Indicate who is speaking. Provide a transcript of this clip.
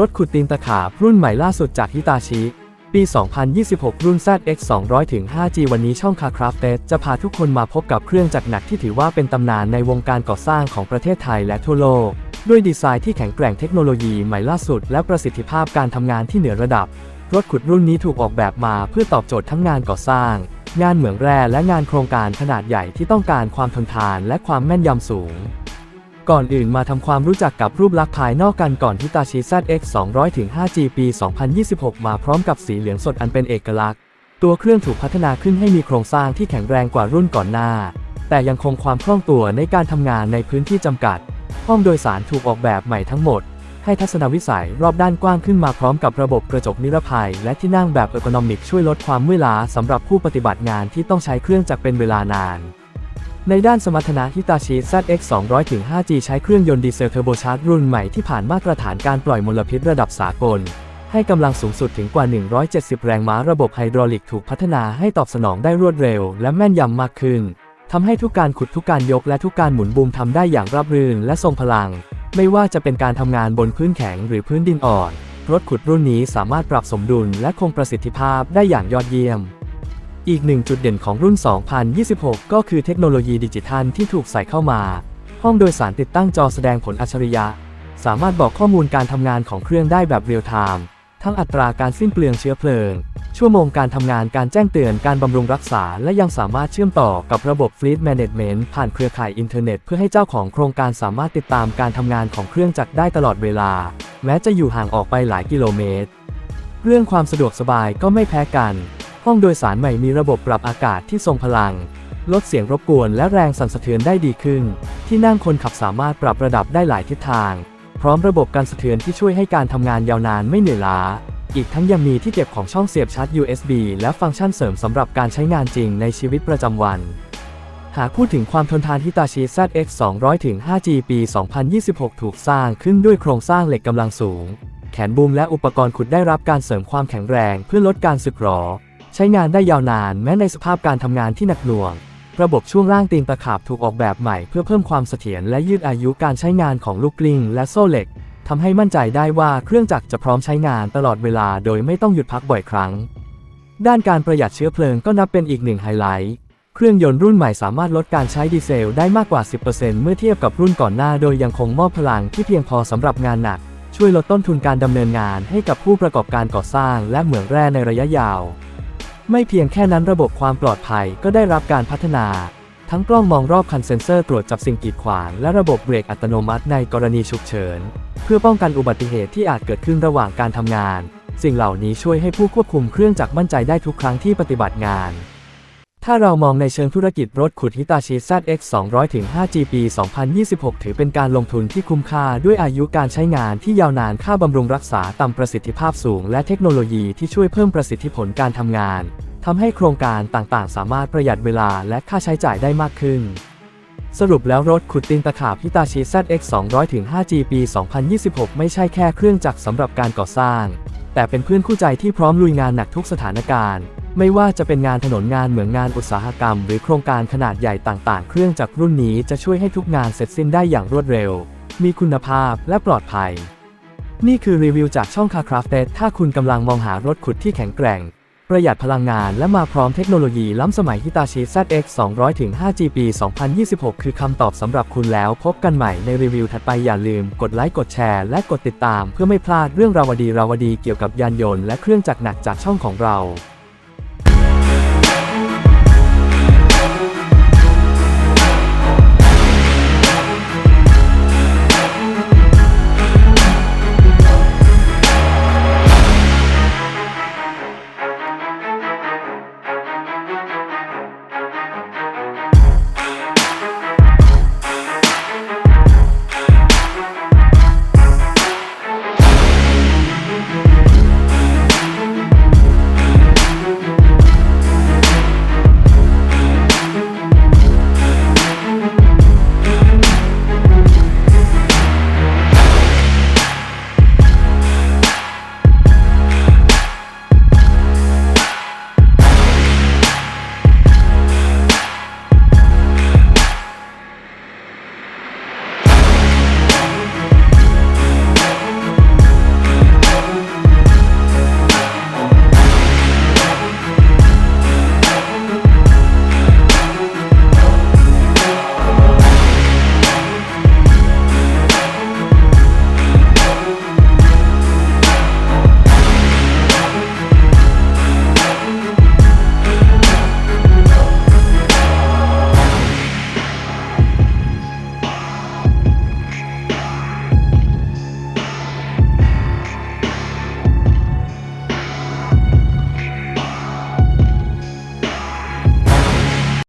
Speaker 1: รถขุดตีนตะขาบรุ่นใหม่ล่าสุดจากฮิตาชิ ปี 2026 รุ่น ZX 200 ถึง 5G วันนี้ช่องคาคราฟเตจะพาทุกคนมาพบกับเครื่องจักรหนักที่ถือว่าเป็นตำนานในวงการก่อสร้างของประเทศไทยและทั่วโลก ด้วยดีไซน์ที่แข็งแกร่งเทคโนโลยีใหม่ล่าสุด และประสิทธิภาพการทำงานที่เหนือระดับ รถขุดรุ่นนี้ถูกออกแบบมาเพื่อตอบโจทย์ทั้งงานก่อสร้าง งานเหมืองแร่และงานโครงการขนาดใหญ่ที่ต้องการความทนทานและความแม่นยำสูง ก่อนอื่นมาทำความรู้จักกับรูปลักษณ์ภายนอกกันก่อนที่ตาชิ ZX 200ถึง 5G ปี 2026 มาพร้อมกับสีเหลืองสดอันเป็นเอกลักษณ์ ตัวเครื่องถูกพัฒนาขึ้นให้มีโครงสร้างที่แข็งแรงกว่ารุ่นก่อนหน้า แต่ยังคงความคล่องตัวในการทำงานในพื้นที่จำกัด ห้องโดยสารถูกออกแบบใหม่ทั้งหมด ให้ทัศนวิสัยรอบด้านกว้างขึ้นมาพร้อมกับระบบกระจกนิรภัย และที่นั่งแบบเออร์โกนอมิกช่วยลดความเมื่อยล้าสำหรับผู้ปฏิบัติงานที่ต้องใช้เครื่องจักรเป็นเวลานาน ในด้านสมรรถนะฮิตาชิ ZX 200-5G ใช้เครื่องยนต์ดีเซลเทอร์โบชาร์จรุ่นใหม่ที่ผ่านมาตรฐานการปล่อยมลพิษระดับสากล ให้กำลังสูงสุดถึงกว่า 170 แรงม้าระบบไฮดรอลิกถูกพัฒนาให้ตอบสนองได้รวดเร็วและแม่นยำมากขึ้นทำให้ทุกการขุดทุกการยกและทุกการหมุนบูมทำได้อย่างราบรื่นและทรงพลัง ไม่ว่าจะเป็นการทำงานบนพื้นแข็งหรือพื้นดินอ่อน รถขุดรุ่นนี้สามารถปรับสมดุลและคงประสิทธิภาพได้อย่างยอดเยี่ยม อีกหนึ่งจุดเด่นของรุ่น 2026 ก็คือเทคโนโลยีดิจิทัลที่ถูกใส่เข้ามา ห้องโดยสารติดตั้งจอแสดงผลอัจฉริยะ สามารถบอกข้อมูลการทำงานของเครื่องได้แบบเรียลไทม์ ทั้งอัตราการสิ้นเปลืองเชื้อเพลิง ชั่วโมงการทำงานการแจ้งเตือนการบำรุงรักษา และยังสามารถเชื่อมต่อกับระบบ Fleet Management ผ่านเครือข่ายอินเทอร์เน็ต เพื่อให้เจ้าของโครงการสามารถติดตามการทำงานของเครื่องจักรได้ตลอดเวลา แม้จะอยู่ห่างออกไปหลายกิโลเมตร เรื่องความสะดวกสบายก็ไม่แพ้กัน ห้องโดยสารใหม่มีระบบปรับอากาศที่ทรงพลัง ลดเสียงรบกวนและแรงสั่นสะเทือนได้ดีขึ้น ที่นั่งคนขับสามารถปรับระดับได้หลายทิศทาง พร้อมระบบการสะเทือนที่ช่วยให้การทำงานยาวนานไม่เหนื่อยล้า อีกทั้งยังมีที่เก็บของช่องเสียบชาร์จ USB และฟังก์ชันเสริมสำหรับการใช้งานจริงในชีวิตประจำวัน หากพูดถึงความทนทานฮิตาชิ ZX 200ถึง 5G ปี 2026 ถูกสร้างขึ้นด้วยโครงสร้างเหล็กกำลังสูง แขนบูมและอุปกรณ์ขุดได้รับการเสริมความแข็งแรงเพื่อลดการสึกหรอ ใช้งานได้ยาวนานแม้ในสภาพการทำงานที่หนักหน่วง ระบบช่วงล่างตีนตะขาบถูกออกแบบใหม่เพื่อเพิ่มความเสถียรและยืดอายุการใช้งานของลูกกลิ้งและโซ่เหล็กทำให้มั่นใจได้ว่าเครื่องจักรจะพร้อมใช้งานตลอดเวลาโดยไม่ต้องหยุดพักบ่อยครั้ง ด้านการประหยัดเชื้อเพลิงก็นับเป็นอีกหนึ่งไฮไลท์ เครื่องยนต์รุ่นใหม่สามารถลดการใช้ดีเซลได้มากกว่า 10%เมื่อเทียบกับรุ่นก่อนหน้าโดยยังคงมอบพลังที่เพียงพอสำหรับงานหนัก ช่วยลดต้นทุนการดำเนินงานให้กับผู้ประกอบการก่อสร้างและเหมืองแร่ในระยะยาว ไม่เพียงแค่นั้นระบบความปลอดภัยก็ได้รับการพัฒนา ทั้งกล้องมองรอบคันเซ็นเซอร์ตรวจจับสิ่งกีดขวาง และระบบเบรกอัตโนมัติในกรณีฉุกเฉิน เพื่อป้องกันอุบัติเหตุที่อาจเกิดขึ้นระหว่างการทำงาน สิ่งเหล่านี้ช่วยให้ผู้ควบคุมเครื่องจักรมั่นใจได้ทุกครั้งที่ปฏิบัติงาน ถ้าเรามองในเชิงธุรกิจรถขุดฮิตาชิ ZX 200ถึง 5G ปี2026 ถือเป็นการลงทุนที่คุ้มค่าด้วยอายุการใช้งานที่ยาวนานค่าบำรุงรักษาต่ำประสิทธิภาพสูง และเทคโนโลยีที่ช่วยเพิ่มประสิทธิผลการทำงานทำให้โครงการต่างๆ สามารถประหยัดเวลาและค่าใช้จ่ายได้มากขึ้น สรุปแล้วรถขุดตีนตะขาบฮิตาชิ ZX 200ถึง 5G ปี2026 ไม่ใช่แค่เครื่องจักรสำหรับการก่อสร้าง แต่เป็นเพื่อนคู่ใจที่พร้อมลุยงานหนักทุกสถานการณ์ ไม่ว่าจะเป็นงานถนนงานเหมืองงานอุตสาหกรรม หรือโครงการขนาดใหญ่ต่างๆ เครื่องจักรรุ่นนี้จะช่วยให้ทุกงานเสร็จสิ้นได้อย่างรวดเร็ว มีคุณภาพและปลอดภัย นี่คือรีวิวจากช่อง Car Crafted ถ้าคุณกำลังมองหารถขุดที่แข็งแกร่ง ประหยัดพลังงานและมาพร้อมเทคโนโลยีล้ำสมัย Hitachi ZX 200 ถึง 5G ปี 2026 คือคำตอบสำหรับคุณแล้วพบกันใหม่ในรีวิวถัดไปอย่าลืมกดไลค์กดแชร์และกดติดตาม เพื่อไม่พลาดเรื่องราวดีราวดีเกี่ยวกับยานยนต์และเครื่องจักรหนักจากช่องของเรา